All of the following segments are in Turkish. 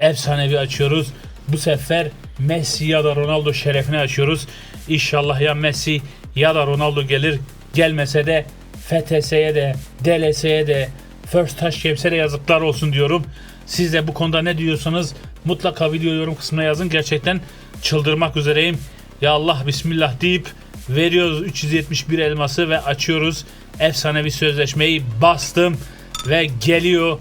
efsanevi açıyoruz. Bu sefer Messi ya da Ronaldo şerefine açıyoruz. İnşallah ya Messi ya da Ronaldo gelir. Gelmese de FTS'ye de, DLS'ye de, First Touch Games'e de yazıklar olsun diyorum. Siz de bu konuda ne diyorsanız mutlaka video yorum kısmına yazın. Gerçekten çıldırmak üzereyim. Ya Allah Bismillah deyip veriyoruz 371 elması ve açıyoruz. Efsanevi sözleşmeyi bastım ve geliyor.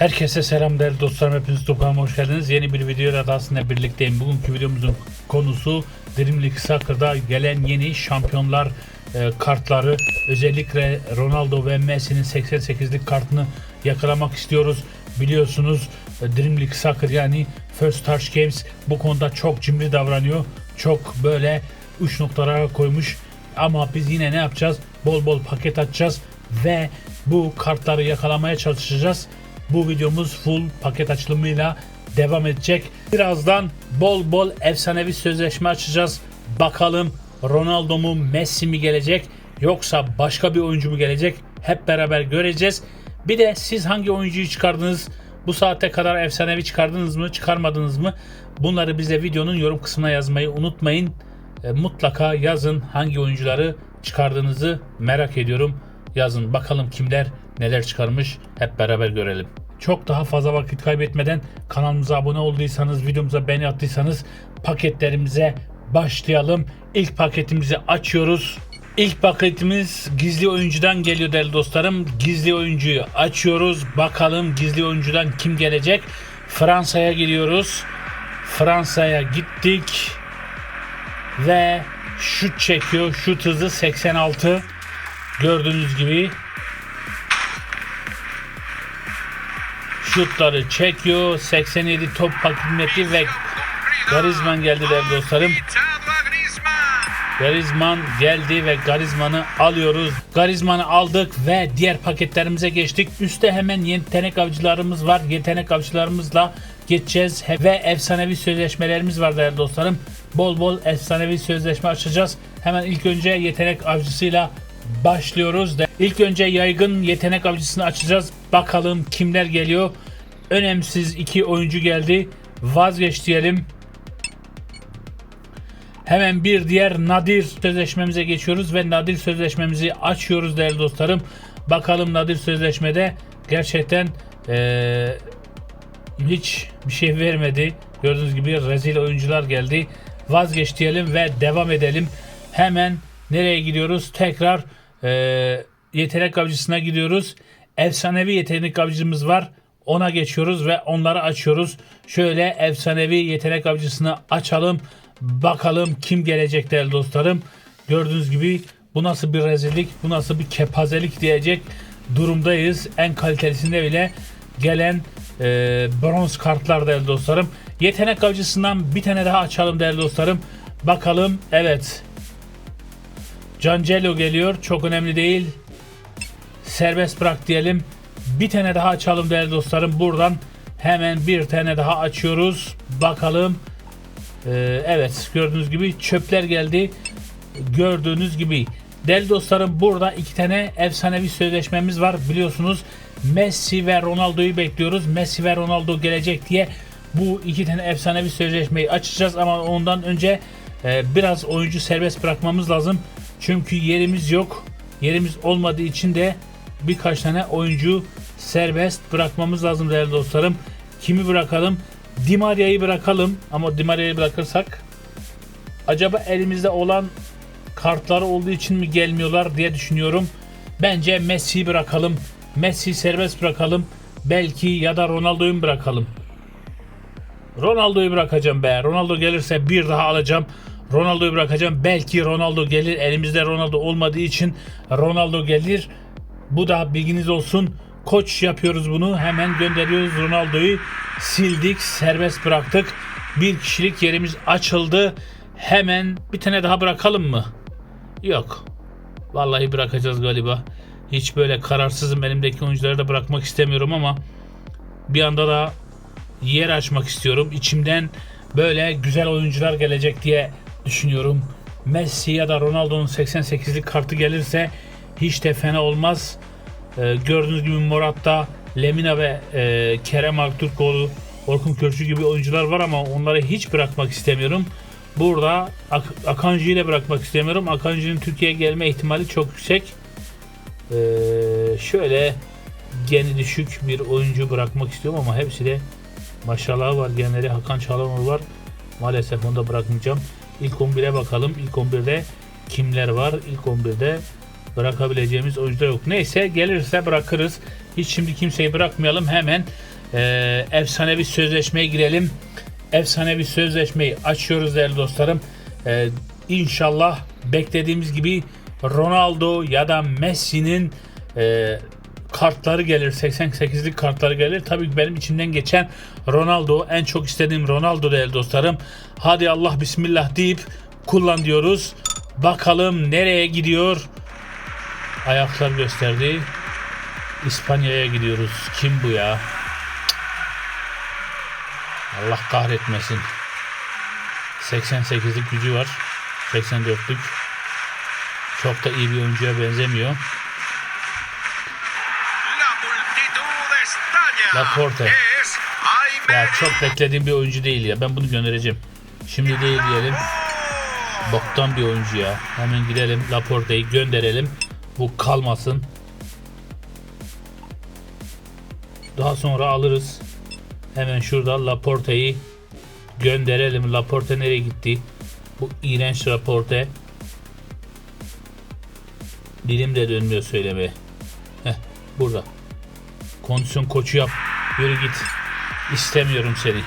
Herkese selam değerli dostlarım. Hepiniz Topağıma hoş geldiniz. Yeni bir videoyla daha sizinle birlikteyim. Bugünkü videomuzun konusu Dream League Soccer'da gelen yeni şampiyonlar e, kartları. Özellikle Ronaldo ve Messi'nin 88'lik kartını yakalamak istiyoruz. Biliyorsunuz e, Dream League Soccer yani First Touch Games bu konuda çok cimri davranıyor. Çok böyle uç noktalara koymuş. Ama biz yine ne yapacağız? Bol bol paket açacağız ve bu kartları yakalamaya çalışacağız. Bu videomuz full paket açılımıyla devam edecek. Birazdan bol bol efsanevi sözleşme açacağız. Bakalım Ronaldo mu Messi mi gelecek yoksa başka bir oyuncu mu gelecek? Hep beraber göreceğiz. Bir de siz hangi oyuncuyu çıkardınız? Bu saate kadar efsanevi çıkardınız mı, çıkarmadınız mı? Bunları bize videonun yorum kısmına yazmayı unutmayın. E, mutlaka yazın hangi oyuncuları çıkardığınızı merak ediyorum. Yazın bakalım kimler neler çıkarmış hep beraber görelim. Çok daha fazla vakit kaybetmeden kanalımıza abone olduysanız, videomuza beğeni attıysanız paketlerimize başlayalım. İlk paketimizi açıyoruz. İlk paketimiz gizli oyuncudan geliyor değerli dostlarım. Gizli oyuncuyu açıyoruz. Bakalım gizli oyuncudan kim gelecek? Fransa'ya gidiyoruz. Fransa'ya gittik ve şut çekiyor. Şut hızı 86. Gördüğünüz gibi şutları çekiyor. 87 top hakimiyeti ve Garizman geldi değerli dostlarım. Garizman geldi ve Garizman'ı alıyoruz. Garizman'ı aldık ve diğer paketlerimize geçtik. Üste hemen yetenek avcılarımız var. Yetenek avcılarımızla geçeceğiz. Ve efsanevi sözleşmelerimiz var değerli dostlarım. Bol bol efsanevi sözleşme açacağız. Hemen ilk önce yetenek avcısıyla başlıyoruz. İlk önce yaygın yetenek avcısını açacağız. Bakalım kimler geliyor. Önemsiz iki oyuncu geldi. Vazgeç diyelim. Hemen bir diğer nadir sözleşmemize geçiyoruz ve nadir sözleşmemizi açıyoruz değerli dostlarım. Bakalım nadir sözleşmede gerçekten eee, hiç bir şey vermedi. Gördüğünüz gibi rezil oyuncular geldi. Vazgeç diyelim ve devam edelim. Hemen nereye gidiyoruz? Tekrar eee, yetenek avcısına gidiyoruz. Efsanevi yetenek avcımız var. Ona geçiyoruz ve onları açıyoruz. Şöyle efsanevi yetenek avcısını açalım. Bakalım kim gelecek değerli dostlarım. Gördüğünüz gibi bu nasıl bir rezillik, bu nasıl bir kepazelik diyecek durumdayız. En kalitelisinde bile gelen e, bronz kartlar değerli dostlarım. Yetenek avcısından bir tane daha açalım değerli dostlarım. Bakalım evet. Cancelo geliyor. Çok önemli değil. Serbest bırak diyelim. Bir tane daha açalım değerli dostlarım. Buradan hemen bir tane daha açıyoruz. Bakalım. Ee, evet gördüğünüz gibi çöpler geldi. Gördüğünüz gibi. Değerli dostlarım burada iki tane efsanevi sözleşmemiz var. Biliyorsunuz Messi ve Ronaldo'yu bekliyoruz. Messi ve Ronaldo gelecek diye bu iki tane efsanevi sözleşmeyi açacağız ama ondan önce e, biraz oyuncu serbest bırakmamız lazım. Çünkü yerimiz yok. Yerimiz olmadığı için de birkaç tane oyuncu serbest bırakmamız lazım değerli dostlarım. Kimi bırakalım? Di Maria'yı bırakalım ama Di Maria'yı bırakırsak acaba elimizde olan kartları olduğu için mi gelmiyorlar diye düşünüyorum. Bence Messi'yi bırakalım. Messi'yi serbest bırakalım. Belki ya da Ronaldo'yu bırakalım? Ronaldo'yu bırakacağım be. Ronaldo gelirse bir daha alacağım. Ronaldo'yu bırakacağım. Belki Ronaldo gelir. Elimizde Ronaldo olmadığı için Ronaldo gelir. Bu da bilginiz olsun. Koç yapıyoruz bunu. Hemen gönderiyoruz Ronaldo'yu. Sildik, serbest bıraktık. Bir kişilik yerimiz açıldı. Hemen bir tane daha bırakalım mı? Yok. Vallahi bırakacağız galiba. Hiç böyle kararsızım. Elimdeki oyuncuları da bırakmak istemiyorum ama bir anda da yer açmak istiyorum. İçimden böyle güzel oyuncular gelecek diye düşünüyorum. Messi ya da Ronaldo'nun 88'lik kartı gelirse hiç de fena olmaz. Ee, gördüğünüz gibi Morata, Lemina ve e, Kerem Aktürkoğlu, Orkun Kökçü gibi oyuncular var ama onları hiç bırakmak istemiyorum. Burada Ak- Akanji ile bırakmak istemiyorum. Akanji'nin Türkiye'ye gelme ihtimali çok yüksek. Ee, şöyle geni düşük bir oyuncu bırakmak istiyorum ama hepsi de maşallah var. Genleri Hakan Çalhanoğlu var. Maalesef onu da bırakmayacağım. İlk 11'e bakalım. İlk 11'de kimler var? İlk 11'de bırakabileceğimiz oyuncular yok. Neyse gelirse bırakırız. Hiç şimdi kimseyi bırakmayalım. Hemen eee efsanevi sözleşmeye girelim. Efsanevi sözleşmeyi açıyoruz değerli dostlarım. Eee inşallah beklediğimiz gibi Ronaldo ya da Messi'nin eee kartları gelir. 88'lik kartları gelir. Tabii ki benim içimden geçen Ronaldo. En çok istediğim Ronaldo değerli dostlarım. Hadi Allah bismillah deyip kullan diyoruz. Bakalım nereye gidiyor? Ayaklar gösterdi. İspanya'ya gidiyoruz. Kim bu ya? Allah kahretmesin. 88'lik gücü var. 84'lük. Çok da iyi bir oyuncuya benzemiyor. Laporte. Ya çok beklediğim bir oyuncu değil ya. Ben bunu göndereceğim. Şimdi değil diyelim. Boktan bir oyuncu ya. Hemen gidelim Laporte'yi gönderelim. Bu kalmasın. Daha sonra alırız. Hemen şurada Laporte'yi gönderelim. Laporte nereye gitti? Bu iğrenç Laporte. Dilim de dönmüyor söylemeye. Heh, burada. Kondisyon koçu yap. Yürü git. İstemiyorum seni.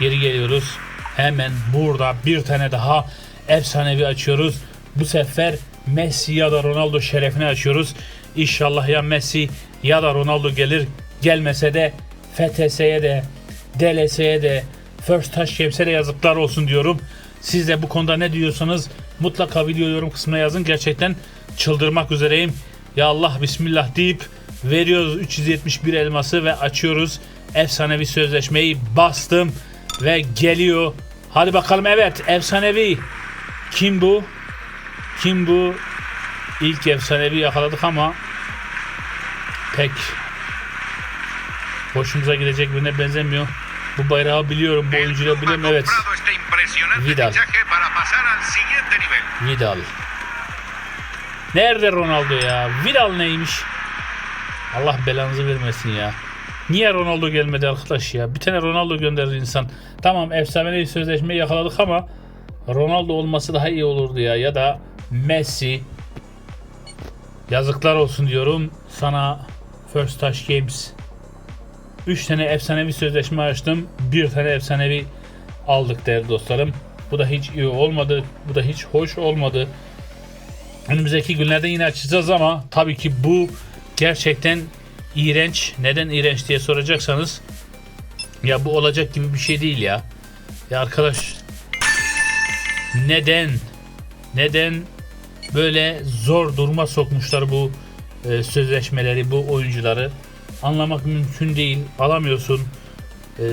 Geri geliyoruz. Hemen burada bir tane daha efsanevi açıyoruz. Bu sefer Messi ya da Ronaldo şerefine açıyoruz. İnşallah ya Messi ya da Ronaldo gelir. Gelmese de FTS'ye de DLS'ye de First Touch Games'e de yazıklar olsun diyorum. Siz de bu konuda ne diyorsanız mutlaka video yorum kısmına yazın. Gerçekten çıldırmak üzereyim. Ya Allah Bismillah deyip veriyoruz 371 elması ve açıyoruz. Efsanevi sözleşmeyi bastım ve geliyor. Hadi bakalım evet efsanevi. Kim bu? Kim bu? İlk efsanevi yakaladık ama pek hoşumuza gidecek birine benzemiyor. Bu bayrağı biliyorum, bu oyuncuyu biliyorum. Evet, Vidal. Vidal. Nerede Ronaldo ya? Vidal neymiş? Allah belanızı vermesin ya. Niye Ronaldo gelmedi arkadaş ya? Bir tane Ronaldo gönderir insan. Tamam efsanevi sözleşmeyi yakaladık ama Ronaldo olması daha iyi olurdu ya. Ya da Messi. Yazıklar olsun diyorum. Sana First Touch Games 3 tane efsanevi sözleşme açtım. Bir tane efsanevi aldık değerli dostlarım. Bu da hiç iyi olmadı. Bu da hiç hoş olmadı. Önümüzdeki günlerde yine açacağız ama tabii ki bu gerçekten iğrenç. Neden iğrenç diye soracaksanız ya bu olacak gibi bir şey değil ya. Ya arkadaş neden neden böyle zor duruma sokmuşlar bu e, sözleşmeleri, bu oyuncuları anlamak mümkün değil. Alamıyorsun. E,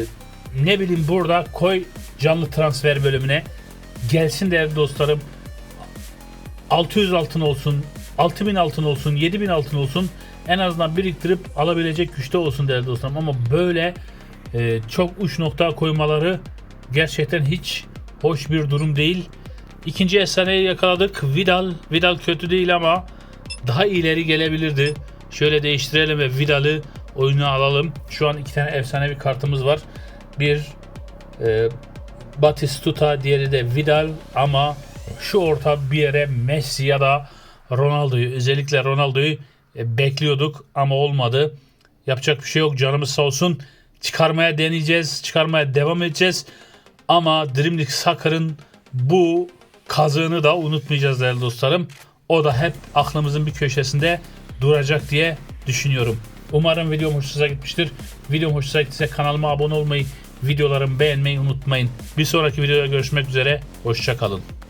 ne bileyim burada koy canlı transfer bölümüne gelsin değerli dostlarım 600 altın olsun 6000 altın olsun 7000 altın olsun en azından biriktirip alabilecek güçte olsun değerli dostlarım ama böyle e, çok uç nokta koymaları gerçekten hiç hoş bir durum değil. İkinci efsaneyi yakaladık. Vidal. Vidal kötü değil ama daha ileri gelebilirdi. Şöyle değiştirelim ve Vidal'ı oyuna alalım. Şu an iki tane efsanevi kartımız var. Bir e, Batistuta diğeri de Vidal ama şu orta bir yere Messi ya da Ronaldo'yu özellikle Ronaldo'yu e, bekliyorduk ama olmadı. Yapacak bir şey yok canımız sağ olsun. Çıkarmaya deneyeceğiz. Çıkarmaya devam edeceğiz. Ama Dream League Soccer'ın bu kazığını da unutmayacağız değerli dostlarım. O da hep aklımızın bir köşesinde duracak diye düşünüyorum. Umarım videom hoşunuza gitmiştir. Videom hoşunuza gittiyse kanalıma abone olmayı, videolarımı beğenmeyi unutmayın. Bir sonraki videoda görüşmek üzere. Hoşçakalın.